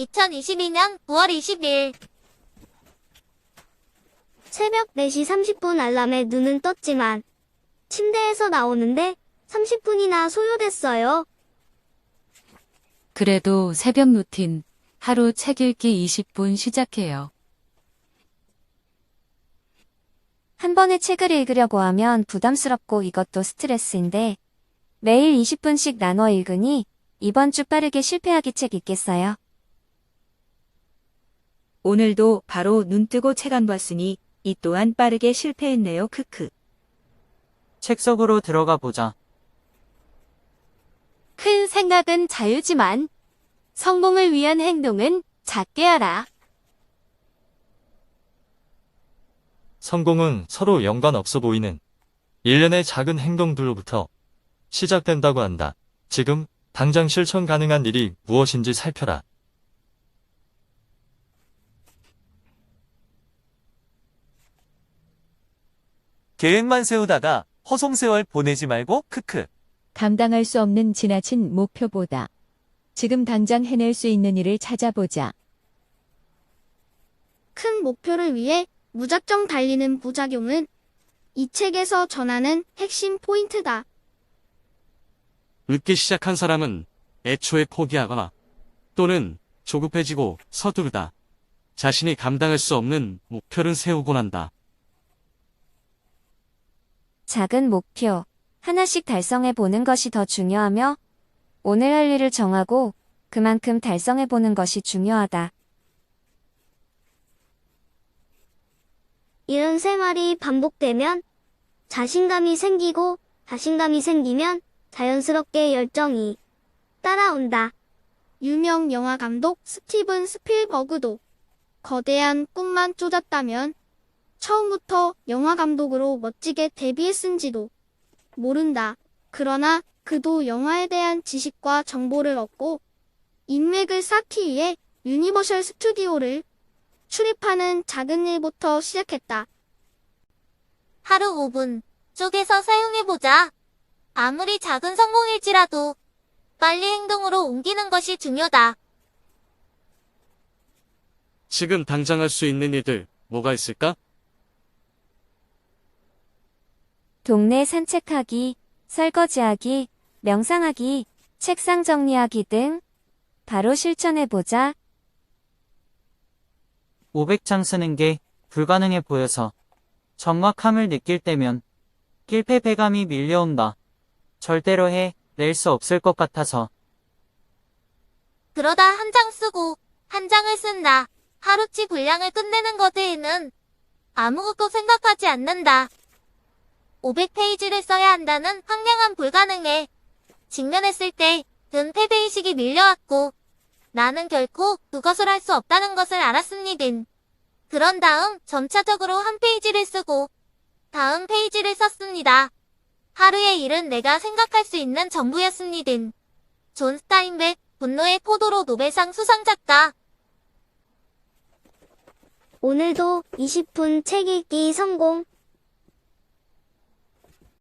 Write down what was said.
2022년 9월 20일 새벽 4시 30분 알람에 눈은 떴지만 침대에서 나오는데 30분이나 소요됐어요. 그래도 새벽 루틴 하루 책 읽기 20분 시작해요. 한 번에 책을 읽으려고 하면 부담스럽고 이것도 스트레스인데 매일 20분씩 나눠 읽으니 이번 주 빠르게 실패하기 책 읽겠어요. 오늘도 바로 눈 뜨고 책 안 봤으니 이 또한 빠르게 실패했네요. 크크. 책 속으로 들어가 보자. 큰 생각은 자유지만 성공을 위한 행동은 작게 하라. 성공은 서로 연관 없어 보이는 일련의 작은 행동들로부터 시작된다고 한다. 지금 당장 실천 가능한 일이 무엇인지 살펴라. 계획만 세우다가 허송세월 보내지 말고 크크. 감당할 수 없는 지나친 목표보다 지금 당장 해낼 수 있는 일을 찾아보자. 큰 목표를 위해 무작정 달리는 부작용은 이 책에서 전하는 핵심 포인트다. 늦게 시작한 사람은 애초에 포기하거나 또는 조급해지고 서두르다. 자신이 감당할 수 없는 목표를 세우곤 한다. 작은 목표 하나씩 달성해 보는 것이 더 중요하며 오늘 할 일을 정하고 그만큼 달성해 보는 것이 중요하다. 이런 생활이 반복되면 자신감이 생기고 자신감이 생기면 자연스럽게 열정이 따라온다. 유명 영화 감독 스티븐 스필버그도 거대한 꿈만 쫓았다면 처음부터 영화 감독으로 멋지게 데뷔했은지도 모른다. 그러나 그도 영화에 대한 지식과 정보를 얻고 인맥을 쌓기 위해 유니버셜 스튜디오를 출입하는 작은 일부터 시작했다. 하루 5분 쪼개서 사용해보자. 아무리 작은 성공일지라도 빨리 행동으로 옮기는 것이 중요다. 지금 당장 할 수 있는 일들 뭐가 있을까? 동네 산책하기, 설거지하기, 명상하기, 책상 정리하기 등 바로 실천해보자. 500장 쓰는 게 불가능해 보여서 정확함을 느낄 때면 kil패배감이 밀려온다. 절대로 해낼 수 없을 것 같아서 그러다 한 장 쓰고 한 장을 쓴다. 하루치 분량을 끝내는 것에는 아무것도 생각하지 않는다. 500페이지를 써야 한다는 황량한 불가능에 직면했을 때 은폐배의식이 밀려왔고 나는 결코 그것을 할 수 없다는 것을 알았습니다. 그런 다음 점차적으로 한 페이지를 쓰고 다음 페이지를 썼습니다. 하루의 일은 내가 생각할 수 있는 전부였습니다. 존 스타인백 분노의 포도로 노벨상 수상작가 오늘도 20분 책 읽기 성공.